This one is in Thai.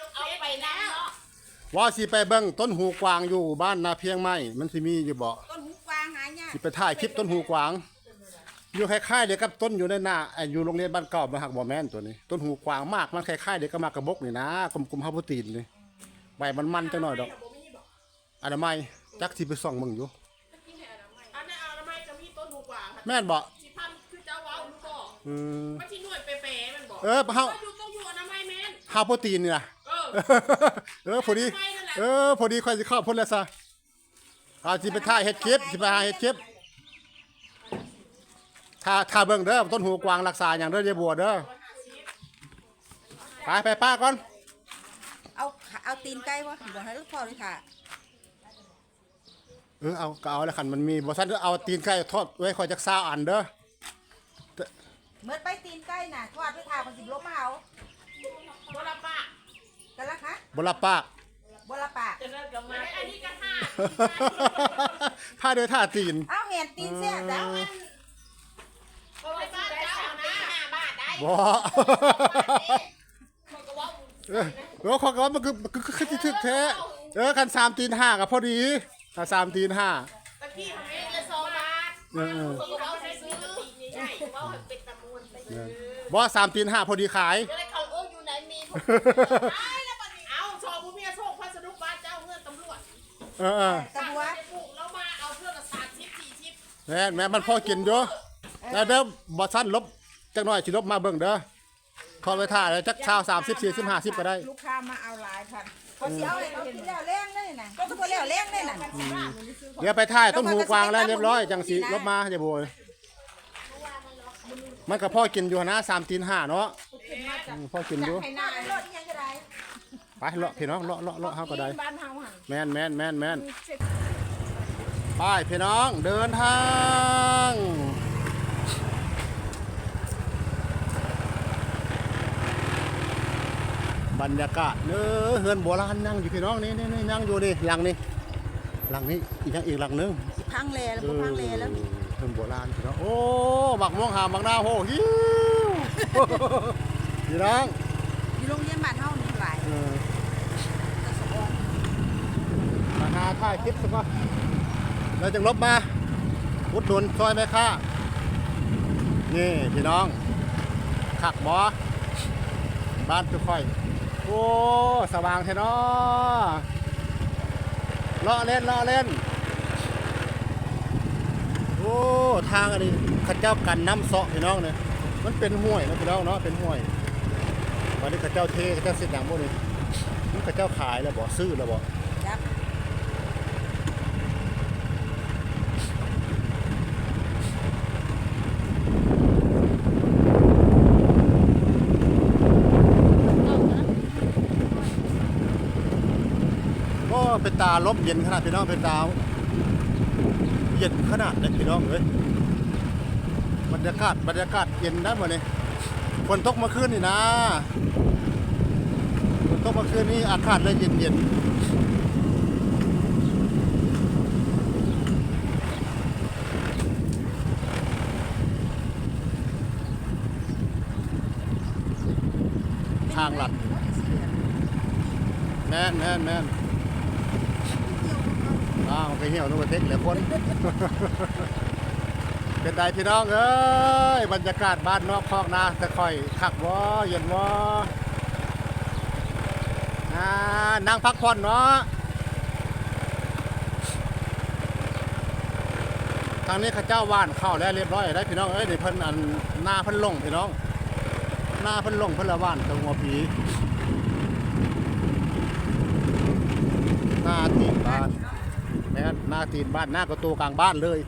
ลงเอาไปแล้วว่าสิไปเบิ่งต้นหูกวางอยู่บ้านนาเพียงไม้มันสิมีอยู่บ่ต้นหูกวางหายากสิไปถ่ายคลิปต้นหูกวาง อยู่คล้ายๆเดียวกับต้นอยู่ในหน้าไอ้อยู่โรงเรียนบ้านเก่ามาหักบ่แม่นตัวนี้ ต้นหูกวางมากมันคล้ายๆเดียวกับมากระบกนี่นะกลมๆฮับโปรตีนนี่ใบมันมันๆจังหน่อยดอกอนามัยจักสิไปส่องมึงอยู่อันนั้นเอาทำไมจะมีต้นหูกว่าแม่นบ่สิพันคือเจ้าว้าวรู้บ่อืมมันที่หน่วยเป๊ะๆมันบอกเออเฮาอยู่ต้องอยู่อนามัยแม่นฮับโปรตีนนี่นะ เออเออพอดี เออพอดีค่อยสิเข้าพุ่นแล้วซะเอาสิไปถ่ายเฮ็ดคลิปสิไปหาเฮ็ดคลิปถ้าถ้าเบิ่งเด้อต้นหูกวางรักษาอย่างเด้อยายบัวเด้อไปไปป้าก่อน เอาขาเอาตีนไก่วะเดี๋ยวให้ลูกพ่อเลยค่ะเออเอาก็เอาแล้วคันมันมีบ่ซั่นเอาตีนไก่ทอดไว้ค่อยจักซาวอันเด้อเมื่อไปตีนไก่น่ะทอดด้วยถ่าคนสิบลบมาเอา บลปะ กันละคะ บ่รับปากบละปากจะเลิกกับมาอันนี้ก็ห้าผ้าเด้อท่าตีนเอาเห็นตีนเสียแล้วเพราะว่าบ้านเจ้านะห้าบาทได้บ่มันก็ว่าเออเออขอยก็ว่ามันคือมันคือคือสิถึกแท้เออคัน3ตีน5ก็พอดีถ้า3ตีนห้าตะกี้ทำเองละสองบาทเออเออเขาก็ว่าให้ซื้อใหญ่ๆว่าให้เป็นตะมูลไปเออบ่สามตีนห้าพอดีขายก็เลยเขาโอ้อยู่ไหนมีผม เออเออตะบัวไปปลูกแล้วมาเอาเพื่อนละสามชิปสี่ชิปแม่นแม่มันพอกินอยู่แล้วเด้อบ่สั้นลบจักหน่อยสิลบมาเบิ่งเด้อขอไว้ท่าแล้วจักชาว30 40 50ก็ได้ ลูกค้ามาเอาหลายพันเขาสิเอาให้เขากินแล้วแรงเลยน่ะก็คือบ่แล้วแรงเลยน่ะเดี๋ยวไปถ่ายต้นหูกวางแล้วเรียบร้อยจังสิลบมาอย่าโบยมันก็พอกินอยู่นะ3ตีนห้าเนาะอืมพอกินอยู่ให้หหน้าน้ารถยังก็ได้ไปเลาะพี่น้องเลาะเลาะเลาะเฮาก็ได้บ้านเฮาหัน แม่นแม่นแม่นแม่นไปพี่น้องเดินทางบรรยากาศเนื้อเฮือนโบราณนั่งอยู่พี่น้องนี่นี่นี่นั่งอยู่นี่หลังนี่หลังนี้อีกอย่างอีกหลังนึงสิพังแลแล้วบ่พังแลแล้วเออเฮือนโบราณพี่น้องโอ้หมักม่วงหามหมักนาวโหฮิวพี่น้องอยู่โรงเรียนบ้านเฮานี่หลาย เออ ตะสะออน มา หาถ่ายคลิปสักว่าเราจึงลบมาอุดหนุนซอยแม่ค้านี่พี่น้องขักบอบ้านทุกค่อย โอ้ สว่างแท้เนาะเลาะเล่นเลาะเล่น โอ้ ทางอันนี้ข้าเจ้ากันน้ำเสาะพี่น้องเนี่ยมันเป็นห้วยนะพี่น้องเนาะเป็นห้วยวันนี้ข้าเจ้าเทข้าเจ้าเสร็จอย่างพวกนี้มันเข้าเจ้าขายแล้วบ่ซื้อแล้วบ่จั บก็เป็นตาลบเย็นขนาดพี่น้องเป็นตาเย็นขนาดเลยพี่น้องเอ้ยบรรยากาศบรรยากาศเย็นนะหมดเลยฝนตกเมื่อคืนนี่นะฝนตกเมื่อคืนนี้อากาศเลยเย็นเย็นทางหลัดแม่นแม่นแม่น อ้าวไปเหี่ยวนุ่งเทคเหลือคน เป็นไดพี่น้องเอ้ยบรรยากาศบ้านนอกคอกนาแต่ค่อยคักบ่เย็นบ่อ่านั่งพักผ่อนเนาะทางนี้ข้าเจ้าว่านเข้าแล้วเรียบร้อยได้พี่น้องเอ้ยเดี๋ยวเพิ่นอันหน้าเพิ่นลงพี่น้อง หน้าเพิ่นลงเพิ่นละว่านตรงหัวผีหน้าตีนบ้านแม่นหน้า ตีนบ้านหน้ากระตูกลางบ้านเลย